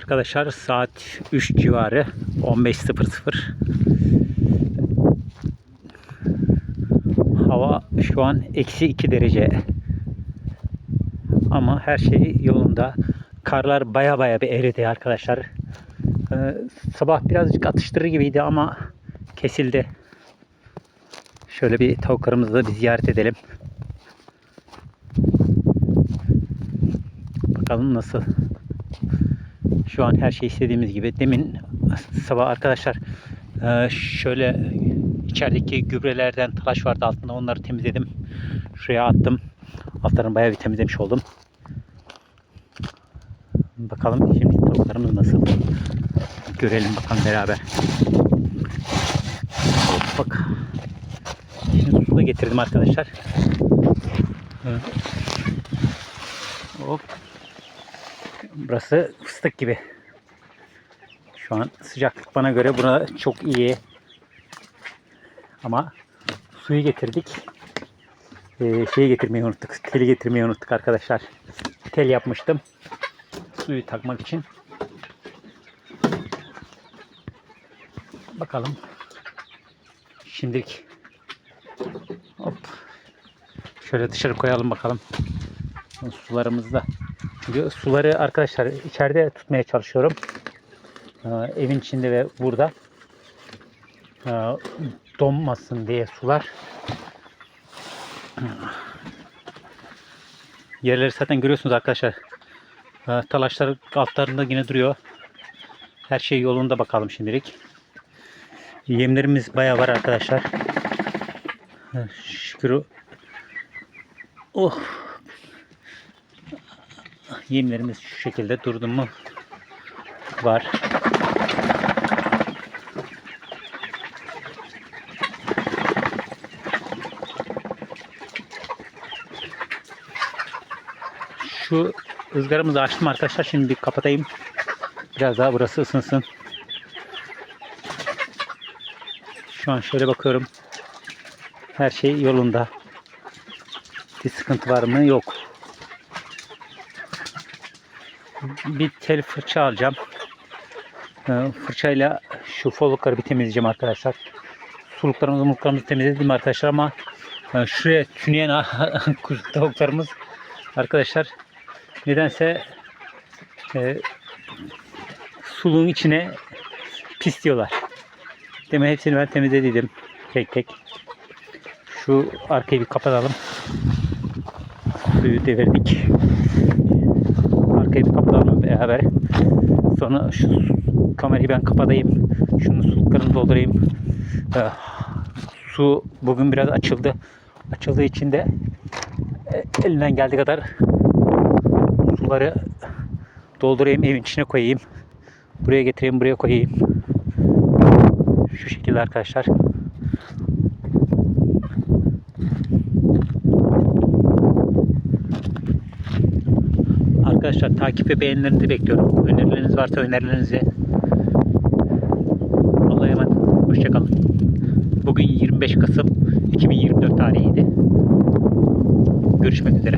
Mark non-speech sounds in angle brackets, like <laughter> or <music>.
Arkadaşlar saat 3 civarı 15.00 Hava şu an eksi 2 derece. Ama her şey yolunda. Karlar baya baya bir eridi arkadaşlar. Ee, sabah birazcık atıştırır gibiydi ama kesildi. Şöyle bir tavuklarımızı da bir ziyaret edelim. Bakalım nasıl. Şu an her şey istediğimiz gibi. Demin sabah arkadaşlar e, şöyle içerideki gübrelerden talaş vardı altında onları temizledim. Şuraya attım. Altlarını bayağı bir temizlemiş oldum. Bakalım şimdi tavuklarımız nasıl. Görelim bakalım beraber. Bak. Şimdi su da getirdim arkadaşlar. Hop. Burası fıstık gibi. Şu an sıcaklık bana göre buna çok iyi. Ama suyu getirdik. Ee, şeyi getirmeyi unuttuk. Teli getirmeyi unuttuk arkadaşlar. Tel yapmıştım. Suyu takmak için. Bakalım. Şimdilik hop şöyle dışarı koyalım bakalım. Sularımızda. Çünkü suları arkadaşlar içeride tutmaya çalışıyorum. Ee, evin içinde ve burada. Ee, donmasın diye sular. Yerleri zaten görüyorsunuz arkadaşlar. Ee, talaşlar altlarında yine duruyor. Her şey yolunda bakalım şimdilik. Yemlerimiz bayağı var arkadaşlar. Ee, Şükür. Oh. Yemlerimiz şu şekilde durdu mu var. Şu ızgaramızı açtım arkadaşlar. Şimdi bir kapatayım. Biraz daha burası ısınsın. Şu an şöyle bakıyorum. Her şey yolunda. Bir sıkıntı var mı? Yok. Bir tel fırça alacağım. Ee, Fırçayla şu folukları bir temizleyeceğim arkadaşlar. Suluklarımızı muluklarımızı temizledim arkadaşlar ama e, şuraya tüneyen <laughs> tavuklarımız arkadaşlar nedense e, suluğun içine pis diyorlar. Demek hepsini ben temizledim tek tek. Şu arkayı bir kapatalım. Suyu devirdik. Arkayı bir kapatalım beraber. Sonra şu kamerayı ben kapatayım. Şunu suluklarını doldurayım. Ee, su bugün biraz açıldı. Açıldığı için de e, elinden geldiği kadar suları doldurayım evin içine koyayım. Buraya getireyim buraya koyayım. Şu şekilde arkadaşlar. Arkadaşlar takip ve beğenilerinizi bekliyorum. Önerileriniz varsa önerilerinizi. Allah'a emanet. Hoşçakalın. Bugün 25 Kasım 2024 tarihiydi. Görüşmek üzere.